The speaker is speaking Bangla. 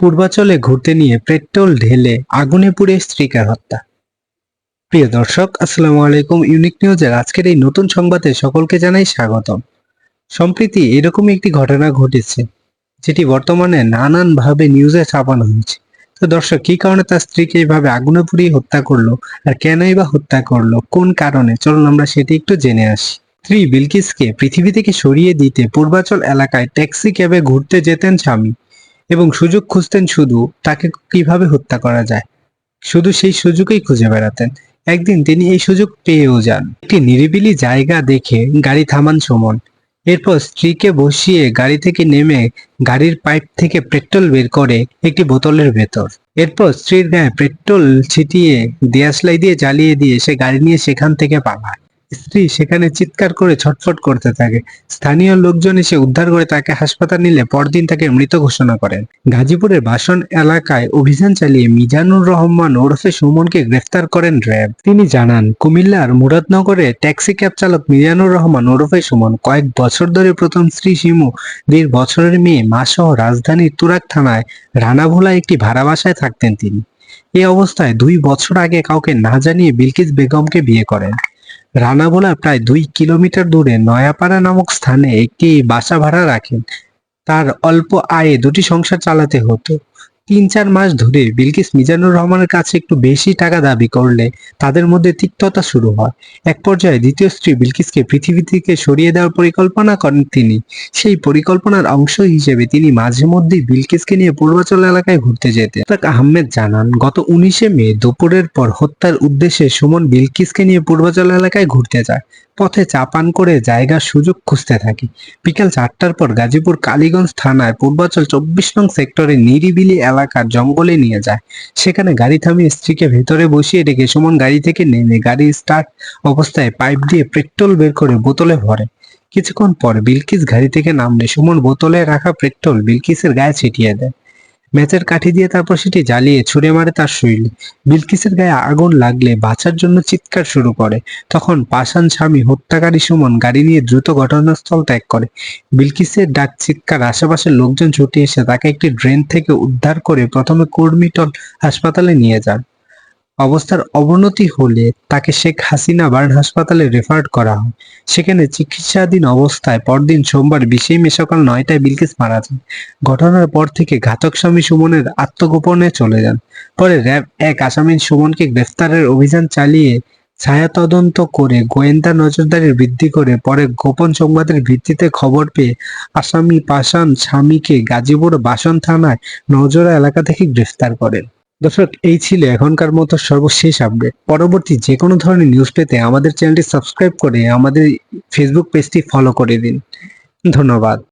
পূর্বাচলে ঘুরতে নিয়ে পেট্রোল ঢেলে আগুনে পুড়ে স্ত্রীকে হত্যা। প্রিয় দর্শক, আসসালামু আলাইকুম। ইউনিক নিউজের আজকের এই নতুন সংবাদে সকলকে জানাই স্বাগতম। সম্প্রতি এরকমই একটি ঘটনা ঘটেছে, যেটি বর্তমানে নানানভাবে নিউজে ছাপানো হয়েছে। তো দর্শক, কি কারণে তার স্ত্রীকে এইভাবে আগুনে পুড়িয়ে হত্যা করল আর কেনই বা হত্যা করল, কোন কারণে? চলুন আমরা সেটি একটু জেনে আসি। স্ত্রী বিলকিসকে পৃথিবী থেকে সরিয়ে দিতে পূর্বাচল এলাকায় ট্যাক্সি ক্যাবে ঘুরতে যেতেন স্বামী। এবং সুযোগ খুঁজতেন শুধু তাকে কীভাবে হত্যা করা যায়। শুধু সেই সুযোগই খুঁজে বেড়াতেন। একদিন তিনি এই সুযোগ পেয়েও যান। একটি নিরিবিলি জায়গা দেখে গাড়ি থামান সুমন। এরপর স্ত্রীকে বসিয়ে গাড়ি থেকে নেমে গাড়ির পাইপ থেকে পেট্রোল বের করে একটি বোতলের ভেতর। এরপর স্ত্রীর গায়ে পেট্রোল ছিটিয়ে দিয়াশলাই দিয়ে জ্বালিয়ে দিয়ে সে গাড়ি নিয়ে সেখান থেকে পালায়। স্ত্রী সেখানে চিৎকার করে ছটফট করতে থাকে। স্থানীয় লোকজন এসে উদ্ধার করে তাকে হাসপাতাল নিলে পরদিন তাকে মৃত ঘোষণা করেন। গাজীপুরের বাসন এলাকায় অভিযান চালিয়ে মিজানুর রহমান ওরফে সুমনকে গ্রেফতার করেন র্যাব। তিনি জানান, কুমিল্লার মুরাদনগরে ট্যাক্সি ক্যাব চালক মিজানুর রহমান ওরফে সুমন কয়েক বছর ধরে প্রথম স্ত্রী শিমু, দেড় বছরের মেয়ে মাসহ রাজধানীর তুরাক থানায় রানাভোলা একটি ভাড়া বাসায় থাকতেন তিনি। এই অবস্থায় দুই বছর আগে কাউকে না জানিয়ে বিলকিস বেগমকে বিয়ে করেন। রানাভোলার প্রায় দুই কিলোমিটার দূরে নয়াপাড়া নামক স্থানে একটি বাসা ভাড়া রাখেন। তার অল্প আয়ে দুটি সংসার চালাতে হতো। তিন চার মাস ধরে বিলকিস মিজানুর রহমানের কাছে একটু বেশি টাকা দাবি করলে তাদের মধ্যে তিক্ততা শুরু হয়। এক পর্যায়ে দ্বিতীয় স্ত্রী বিলকিসকে পৃথিবী থেকে সরিয়ে দেওয়ার পরিকল্পনা করেন তিনি। সেই পরিকল্পনার অংশ হিসেবে তিনি মাঝে মধ্যেই বিলকিসকে নিয়ে পূর্বাচল এলাকায় ঘুরতে যেতেন। তাক আহমেদ জানান, গত উনিশে মে দুপুরের পর হত্যার উদ্দেশ্যে সুমন বিলকিসকে নিয়ে পূর্বাচল এলাকায় ঘুরতে যায়। পথে চাপান করে জায়গার সুযোগ খুঁজতে থাকি। বিকেল চারটার পর গাজীপুর কালীগঞ্জ থানায় পূর্বাচল চব্বিশ নং সেক্টরে নিরিবিলি এলাকার জঙ্গলে নিয়ে যায়। সেখানে গাড়ি থামিয়ে স্ত্রীকে ভেতরে বসিয়ে রেখে সুমন গাড়ি থেকে নেমে গাড়ি স্টার্ট অবস্থায় পাইপ দিয়ে পেট্রোল বের করে বোতলে ভরে। কিছুক্ষণ পর বিলকিস গাড়ি থেকে নামলে সুমন বোতলে রাখা পেট্রোল বিলকিসের গায়ে ছিটিয়ে দেয়। ম্যাচের কাঠি দিয়ে তারপর সেটি জ্বালিয়ে ছুড়ে মারে তার শৈলী। বিলকিসের গায়ে আগুন লাগলে বাঁচার জন্য চিৎকার শুরু করে। তখন পাশান স্বামী হত্যাকারী সুমন গাড়ি নিয়ে দ্রুত ঘটনাস্থল ত্যাগ করে। বিলকিসের ডাক চিৎকার আশেপাশের লোকজন ছুটে এসে তাকে একটি ড্রেন থেকে উদ্ধার করে প্রথমে কুর্মিটল হাসপাতালে নিয়ে যান। অবস্থার অবনতি হলে তাকে শেখ হাসিনা বার্ন হাসপাতালে রেফার করা হয়। সেখানে চিকিৎসাধীন অবস্থায় পরদিন সোমবার বিশে মে সকাল নয়টায় বিলকিস মারা যান। ঘটনার পর থেকে ঘাতক স্বামী সুমনের আত্মগোপনে চলে যান। পরে র্যাব এক আসামি সুমনকে গ্রেফতারের অভিযান চালিয়ে ছায়া তদন্ত করে গোয়েন্দা নজরদারি বৃদ্ধি করে পরে গোপন সংবাদের ভিত্তিতে খবর পেয়ে আসামি পাশান স্বামীকে গাজীপুর বাসন থানায় নজরা এলাকা থেকে গ্রেফতার করেন। দর্শক, এই ছিল এখনকার মতো সর্বশেষ আপডেট পরবর্তী যে কোনো ধরনের নিউজ পেতে আমাদের চ্যানেলটি সাবস্ক্রাইব করে আমাদের ফেসবুক পেজটি ফলো করে দিন। ধন্যবাদ।